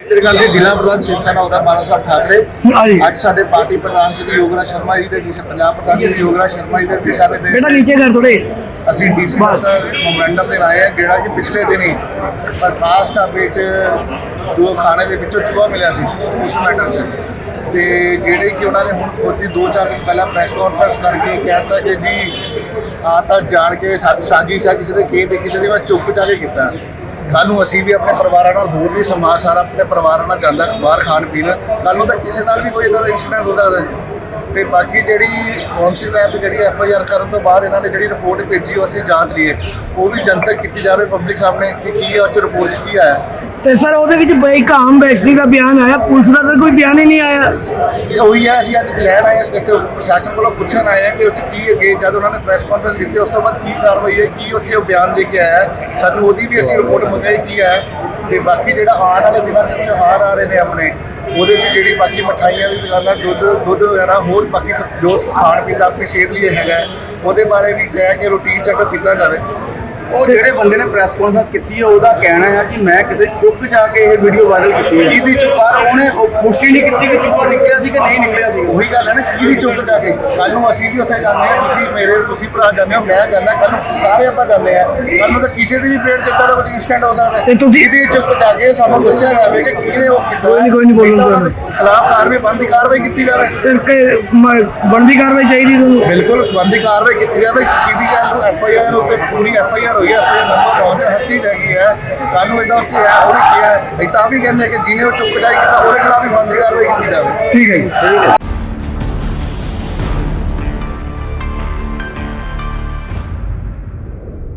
ਤੇਰੇ ਗੱਲ ਦੇ ਜ਼ਿਲ੍ਹਾ ਪ੍ਰਧਾਨ ਸ਼ਿਵ ਸੈਨਾ ਉਹਦਾ 1200 ਠਾਕਰੇ ਹਾਂਜੀ ਅੱਜ ਸਾਡੇ ਪਾਰਟੀ ਪ੍ਰਧਾਨ ਸ਼੍ਰੀ ਯੋਗਰਾਜ ਸ਼ਰਮਾ ਜੀ ਦੇ ਦਿਸ਼ਾ ਪੰਜਾਬ ਪ੍ਰਧਾਨ ਸ਼੍ਰੀ ਯੋਗਰਾਜ ਸ਼ਰਮਾ ਜੀ ਦੇ ਦਿਸ਼ਾ ਦੇ ਬੇਟਾ ਨਿਰਦੇਸ਼ ਨੀਚੇ ਕਰ ਥੋੜੇ ਅਸੀਂ ਡੀਸੀ ਬਸ। ਦਫ਼ਤਰ ਮੈਮੋਰੈਂਡਮ ਦੇ ਆਏ ਹਾਂ ਜਿਹੜਾ ਕਿ ਪਿਛਲੇ ਦਿਨੀ ਪ੍ਰਕਾਸ਼ ਢਾਬੇ 'ਚ ਜੋ ਖਾਣੇ ਦੇ ਵਿੱਚੋਂ ਚੂਹਾ ਮਿਲਿਆ ਸੀ ਉਸ ਮੈਟਰ 'ਚ। ਤੇ ਜਿਹੜੇ ਕਿ ਉਹਨਾਂ ਨੇ ਹੁਣ ਖੁਦ ਹੀ 2-4 ਦਿਨ ਪਹਿਲਾਂ ਪ੍ਰੈਸ ਕਾਨਫਰੰਸ ਕਰਕੇ ਕਹਿਤਾ ਕਿ ਜੀ ਆ ਤਾਂ ਜਾਣ ਕੇ ਸਾਜ਼ਿਸ਼ ਆ ਕਿਸੇ ਦੇ ਖੇਤ ਤੇ ਕਿਸੇ ਦੇ ਮੈਂ ਚੁੱਪ ਚਾਕੇ ਕੀਤਾ। ਕੱਲ ਨੂੰ ਅਸੀਂ ਵੀ ਆਪਣੇ ਪਰਿਵਾਰਾਂ ਨਾਲ ਹੋਰ ਵੀ ਸਮਾਜ ਸਾਰਾ ਆਪਣੇ ਪਰਿਵਾਰਾਂ ਨਾਲ ਜਾਂਦਾ, ਬਾਹਰ ਖਾਣ ਪੀਣ। ਕੱਲ ਨੂੰ ਤਾਂ ਕਿਸੇ ਨਾਲ ਵੀ ਕੋਈ ਇਦਾਂ ਦਾ ਇਨਸੀਡੈਂਟ ਹੋ ਸਕਦਾ ਹੈ ਤੇ ਬਾਕੀ ਜਿਹੜੀ ਕੌਂਸਲ ਐਪ ਜਿਹੜੀ ਐਫ ਆਈ ਆਰ ਕਰਨ ਤੋਂ ਬਾਅਦ ਇਹਨਾਂ ਨੇ ਜਿਹੜੀ ਰਿਪੋਰਟ ਭੇਜੀ, ਉੱਥੇ ਜਾਂਚ ਲਈ ਉਹ ਵੀ ਜਨਤਕ ਕੀਤੀ ਜਾਵੇ ਪਬਲਿਕ ਸਾਹਮਣੇ ਕਿ ਕੀ ਹੈ ਉਹ 'ਚ ਰਿਪੋਰਟ 'ਚ ਕੀ ਆਇਆ। ਤੇ ਸਰ ਉਹਦੇ ਵਿੱਚ ਇੱਕ ਆਮ ਵਿਅਕਤੀ ਦਾ ਬਿਆਨ ਆਇਆ ਪੁਲਿਸ ਦਾ ਤਾਂ ਕੋਈ ਬਿਆਨ ਹੀ ਨਹੀਂ ਆਇਆ। ਉਹੀ ਹੈ ਅਸੀਂ ਅੱਜ ਲੈਣ ਆਏ ਹਾਂ ਇੱਥੇ ਪ੍ਰਸ਼ਾਸਨ ਕੋਲੋਂ ਪੁੱਛਣ ਆਏ ਹਾਂ ਕਿ ਉਹ ਕੀ ਅੱਗੇ ਜਦ ਉਹਨਾਂ ਨੇ ਪ੍ਰੈਸ ਕਾਨਫਰੰਸ ਕੀਤੀ ਉਸ ਤੋਂ ਬਾਅਦ ਕੀ ਕਾਰਵਾਈ ਹੈ ਕੀ ਉੱਥੇ ਉਹ ਬਿਆਨ ਦੇ ਕੇ ਆਇਆ ਹੈ। ਸਾਨੂੰ ਉਹਦੀ ਵੀ ਅਸੀਂ ਰਿਪੋਰਟ ਮੰਗਾਈ ਕੀ ਹੈ। ਤੇ ਬਾਕੀ ਜਿਹੜਾ ਆਉਣ ਵਾਲੇ ਦਿਨਾਂ 'ਚ ਤਿਉਹਾਰ ਆ ਰਹੇ ਨੇ ਆਪਣੇ ਉਹਦੇ 'ਚ ਜਿਹੜੀ ਬਾਕੀ ਮਠਾਈਆਂ ਦੀ ਦੁਕਾਨਾਂ ਦੁੱਧ ਦੁੱਧ ਵਗੈਰਾ ਹੋਰ ਬਾਕੀ ਸਭ ਜੋ ਖਾਣ ਪੀਣ ਦਾ ਆਪਣੀ ਸਿਹਤ ਲਈ ਹੈਗਾ ਹੈ, ਉਹਦੇ ਬਾਰੇ ਵੀ ਕਹਿ ਕੇ ਰੂਟੀਨ ਚੈੱਕ ਕੀਤਾ ਜਾਵੇ। ਉਹ ਜਿਹੜੇ ਬੰਦੇ ਨੇ ਪ੍ਰੈਸ ਕਾਨਫਰੰਸ ਕੀਤੀ ਹੈ ਉਹਦਾ ਕਹਿਣਾ ਹੈ ਕਿ ਮੈਂ ਕਿਸੇ ਚੁੱਪ ਜਾ ਕੇ ਇਹ ਵੀਡੀਓ ਵਾਇਰਲ ਕੀਤੀ ਹੈ ਕਿਹਦੀ ਚੁੱਪ? ਪਰ ਉਹਨੇ ਉਹ ਪੁਸ਼ਟੀ ਨਹੀਂ ਕੀਤੀ ਕਿ ਚੁੱਪ ਨਿਕਲਿਆ ਸੀ ਕਿ ਨਹੀਂ ਨਿਕਲਿਆ ਸੀ। ਉਹੀ ਗੱਲ ਹੈ ਨਾ ਕਿਹਦੀ ਚੁੱਪ ਜਾ ਕੇ? ਕੱਲ ਨੂੰ ਅਸੀਂ ਵੀ ਉੱਥੇ ਜਾਂਦੇ ਹਾਂ ਤੁਸੀਂ ਮੇਰੇ ਤੁਸੀਂ ਭਰਾ ਜਾਂਦੇ ਹੋ ਮੈਂ ਜਾਂਦਾ ਕੱਲ ਨੂੰ ਸਾਰੇ ਆਪਾਂ ਜਾਂਦੇ ਆ। ਕੱਲ ਨੂੰ ਤਾਂ ਕਿਸੇ ਦੀ ਵੀ ਪੇਟ ਚ ਏਦਾਂ ਦਾ ਕੁਝ ਇਨਸੀਡੈਂਟ ਹੋ ਸਕਦਾ। ਹੈ ਕਿਹਦੀ ਚੁੱਪ ਜਾ ਕੇ ਸਾਨੂੰ ਦੱਸਿਆ ਜਾਵੇ ਕਿ ਕਿਹਨੇ ਉਹ ਕੀਤਾ? ਕੋਈ ਨਹੀਂ, ਕੋਈ ਨਹੀਂ। ਦੇ ਖਿਲਾਫ ਕਾਰਵਾਈ ਬੰਦੀ ਕਾਰਵਾਈ ਕੀਤੀ ਜਾਵੇ। ਤੇ ਕਿ ਮ- ਬਣਦੀ ਕਾਰਵਾਈ ਚਾਹੀਦੀ ਤੁਹਾਨੂੰ? ਬਿਲਕੁਲ ਬੰਦੀ ਕਾਰਵਾਈ ਕੀਤੀ ਜਾਵੇ ਕਿਹਦੀ ਗੱਲ ਨੂੰ ਐਫ ਆਈ ਆਰ ਉੱਤੇ ਪੂਰੀ ਐਫ ਆਈ ਆਰ ਹੋਈ ਐਫ ਆਈ ਆਰ ਨੰਬਰ ਪਹੁੰਚਿਆ ਹਰ ਚੀਜ਼ ਹੈਗੀ ਹੈ ਕੱਲ ਨੂੰ ਇਦਾਂ ਉੱਥੇ ਹੈ ਉਹਨੇ ਹੈ ਅਸੀਂ ਤਾਂ ਵੀ ਕਹਿੰਦੇ ਕਿ ਜਿਹਨੇ ਉਹ ਚੁੱਕ ਜਾਏ ਕੀਤਾ ਉਹਦੇ ਖਿਲਾਫ ਵੀ ਬੰਦੀ ਕਾਰਵਾਈ ਕੀਤੀ ਜਾਵੇ। ਠੀਕ ਹੈ ਜੀ।